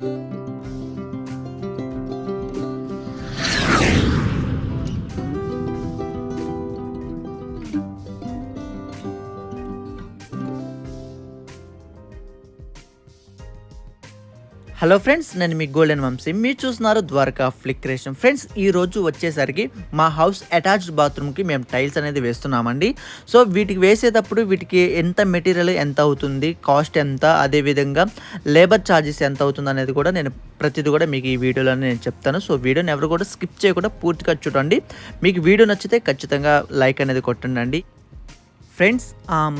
thank you. Hello friends నేను మీ golden Vamsi మీరు చూస్తున్నారు ద్వారకా ఫ్లిక్రేషన్ ఫ్రెండ్స్ ఈ రోజు వచ్చేసరికి మా హౌస్ అటాచ్డ్ బాత్రూమ్కి మేము టైల్స్ అనేది వేస్తున్నామండి. సో వీటికి వేసేటప్పుడు వీటికి ఎంత మెటీరియల్ ఎంత అవుతుంది కాస్ట్ ఎంత అదేవిధంగా లేబర్ ఛార్జెస్ ఎంత అవుతుంది అనేది కూడా నేను ప్రతిదీ కూడా మీకు ఈ వీడియోలోనే నేను చెప్తాను. సో వీడియోని ఎవరు కూడా స్కిప్ చేయకుండా పూర్తిగా చూడండి. మీకు వీడియో నచ్చితే ఖచ్చితంగా లైక్ అనేది కొట్టండి ఫ్రెండ్స్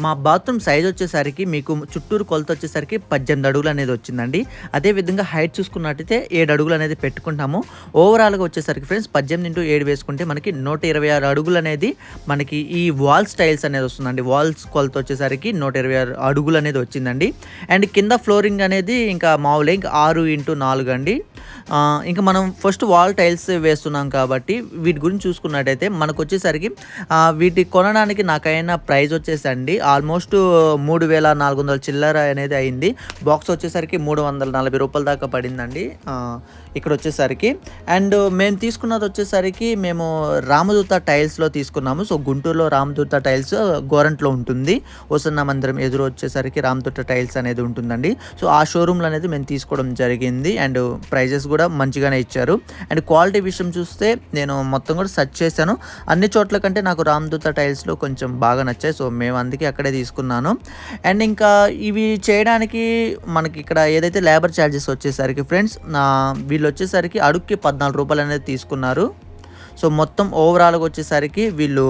మా బాత్రూమ్ సైజ్ వచ్చేసరికి మీకు చుట్టూరు కొలత వచ్చేసరికి పద్దెనిమిది అడుగులు అనేది వచ్చిందండి. అదేవిధంగా హైట్ చూసుకున్నట్టయితే ఏడు అడుగులు అనేది పెట్టుకుంటాము. ఓవరాల్గా వచ్చేసరికి ఫ్రెండ్స్ పద్దెనిమిది ఇంటూ ఏడు వేసుకుంటే మనకి నూట ఇరవై ఆరు అడుగులు అనేది మనకి ఈ వాల్ స్టైల్స్ అనేది వస్తుందండి. వాల్స్ కొలత వచ్చేసరికి నూట ఇరవై ఆరు అడుగులు అనేది వచ్చిందండి. అండ్ కింద ఫ్లోరింగ్ అనేది ఇంకా మామూలు ఇంకా ఆరు ఇంటూ నాలుగు అండి. ఇంకా మనం ఫస్ట్ వాల్ టైల్స్ వేస్తున్నాం కాబట్టి వీటి గురించి చూసుకున్నట్టయితే మనకు వచ్చేసరికి వీటి కొనడానికి నాకైన ప్రైస్ వచ్చేసండి. ఆల్మోస్ట్ మూడు వేల నాలుగు వందల చిల్లర అనేది అయింది. బాక్స్ వచ్చేసరికి మూడు వందల నలభై రూపాయల దాకా పడిందండి. ఇక్కడ వచ్చేసరికి. అండ్ మేము తీసుకున్నది వచ్చేసరికి మేము రామదూత టైల్స్లో తీసుకున్నాము. సో గుంటూరులో రామదూత టైల్స్ గోరంట్లో ఉంటుంది. వసన్న మందిరం ఎదురు వచ్చేసరికి రామదూత టైల్స్ అనేది ఉంటుందండి. సో ఆ షోరూమ్లో అనేది మేము తీసుకోవడం జరిగింది. అండ్ ప్రైజెస్ కూడా మంచిగానే ఇచ్చారు. అండ్ క్వాలిటీ విషయం చూస్తే నేను మొత్తం కూడా సెర్చ్ చేశాను. అన్ని చోట్ల కంటే నాకు రామదూత టైల్స్లో కొంచెం బాగా నచ్చాయి. సో మేము అందుకే అక్కడే తీసుకున్నాను. అండ్ ఇంకా ఇవి చేయడానికి మనకి ఇక్కడ ఏదైతే లేబర్ ఛార్జెస్ వచ్చేసరికి ఫ్రెండ్స్ వీళ్ళు వచ్చేసరికి అడుక్కి పద్నాలుగు రూపాయలు అనేది తీసుకున్నారు. సో మొత్తం ఓవరాల్గా వచ్చేసరికి వీళ్ళు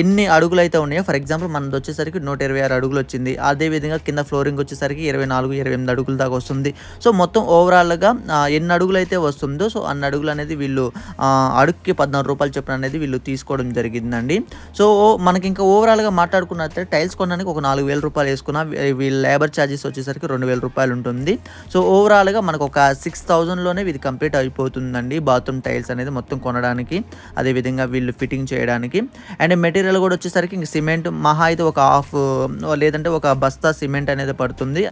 ఎన్ని అడుగులు అయితే ఉన్నాయో ఫర్ ఎగ్జాంపుల్ మనది వచ్చేసరికి నూట ఇరవై ఆరు అడుగులు వచ్చింది అదేవిధంగా కింద ఫ్లోరింగ్ వచ్చేసరికి ఇరవై నాలుగు ఇరవై ఎనిమిది అడుగుల దాకా వస్తుంది. సో మొత్తం ఓవరాల్గా ఎన్ని అడుగులు అయితే వస్తుందో సో అన్ని అడుగులు అనేది వీళ్ళు అడుగుకి పద్నాలుగు రూపాయలు చెప్పిన అనేది వీళ్ళు తీసుకోవడం జరిగిందండి. సో మనకి ఇంకా ఓవరాల్గా మాట్లాడుకున్నట్లయితే టైల్స్ కొనడానికి ఒక నాలుగు వేల రూపాయలు వేసుకున్న వీళ్ళ లేబర్ ఛార్జెస్ వచ్చేసరికి రెండు వేల రూపాయలు ఉంటుంది. సో ఓవరాల్గా మనకు ఒక సిక్స్ థౌజండ్లోనే ఇది కంప్లీట్ అయిపోతుందండి బాత్రూమ్ టైల్స్ అనేది మొత్తం కొనడానికి. అదేవిధంగా వీళ్ళు ఫిట్టింగ్ చేయడానికి. అండ్ మెటీరియల్ కూడా వచ్చేసరికి ఇంక సిమెంట్ మహా అయితే ఒక హాఫ్ లేదంటే ఒక బస్తా సిమెంట్ అనేది పడుతుంది.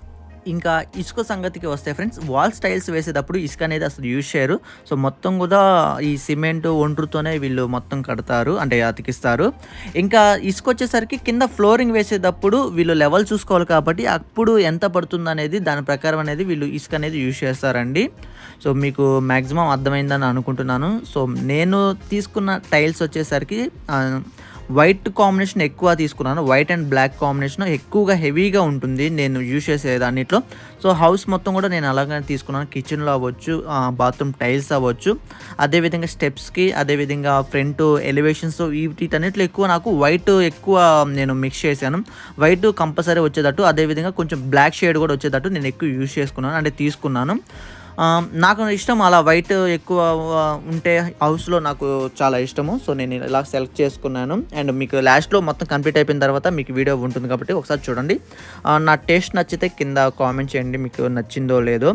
ఇంకా ఇసుక సంగతికి వస్తే ఫ్రెండ్స్ వాల్ స్టైల్స్ వేసేటప్పుడు ఇసుక అనేది అసలు యూజ్ చేయరు. సో మొత్తం కూడా ఈ సిమెంట్ ఒండ్రుతోనే వీళ్ళు మొత్తం కడతారు అంటే అతికిస్తారు. ఇంకా ఇసుక వచ్చేసరికి కింద ఫ్లోరింగ్ వేసేటప్పుడు వీళ్ళు లెవెల్ చూసుకోవాలి కాబట్టి అప్పుడు ఎంత పడుతుంది అనేది దాని ప్రకారం అనేది వీళ్ళు ఇసుక అనేది యూజ్ చేస్తారండి. సో మీకు మ్యాక్సిమం అర్థమైందని అనుకుంటున్నాను. సో నేను తీసుకున్న టైల్స్ వచ్చేసరికి వైట్ కాంబినేషన్ ఎక్కువ తీసుకున్నాను. వైట్ అండ్ బ్లాక్ కాంబినేషన్ ఎక్కువగా హెవీగా ఉంటుంది. నేను యూజ్ చేసే దాన్నిట్లో సో హౌస్ మొత్తం కూడా నేను అలాగే తీసుకున్నాను. కిచెన్లో అవ్వచ్చు బాత్రూమ్ టైల్స్ అవ్వచ్చు. అదేవిధంగా స్టెప్స్కి అదేవిధంగా ఫ్రంట్ ఎలివేషన్స్ వీటన్నిటిలో ఎక్కువ నాకు వైట్ ఎక్కువ నేను మిక్స్ చేశాను. వైట్ కంపల్సరీ వచ్చేటట్టు అదేవిధంగా కొంచెం బ్లాక్ షేడ్ కూడా వచ్చేటట్టు నేను ఎక్కువ యూజ్ చేసుకున్నాను. అంటే తీసుకున్నాను. నాకు ఇష్టం అలా వైట్ ఎక్కువ ఉంటే హౌస్లో నాకు చాలా ఇష్టము. సో నేను ఇలా సెలెక్ట్ చేసుకున్నాను. అండ్ మీకు లాస్ట్లో మొత్తం కంప్లీట్ అయిపోయిన తర్వాత మీకు వీడియో ఉంటుంది కాబట్టి ఒకసారి చూడండి. నా టేస్ట్ నచ్చితే కింద కామెంట్ చేయండి మీకు నచ్చిందో లేదో.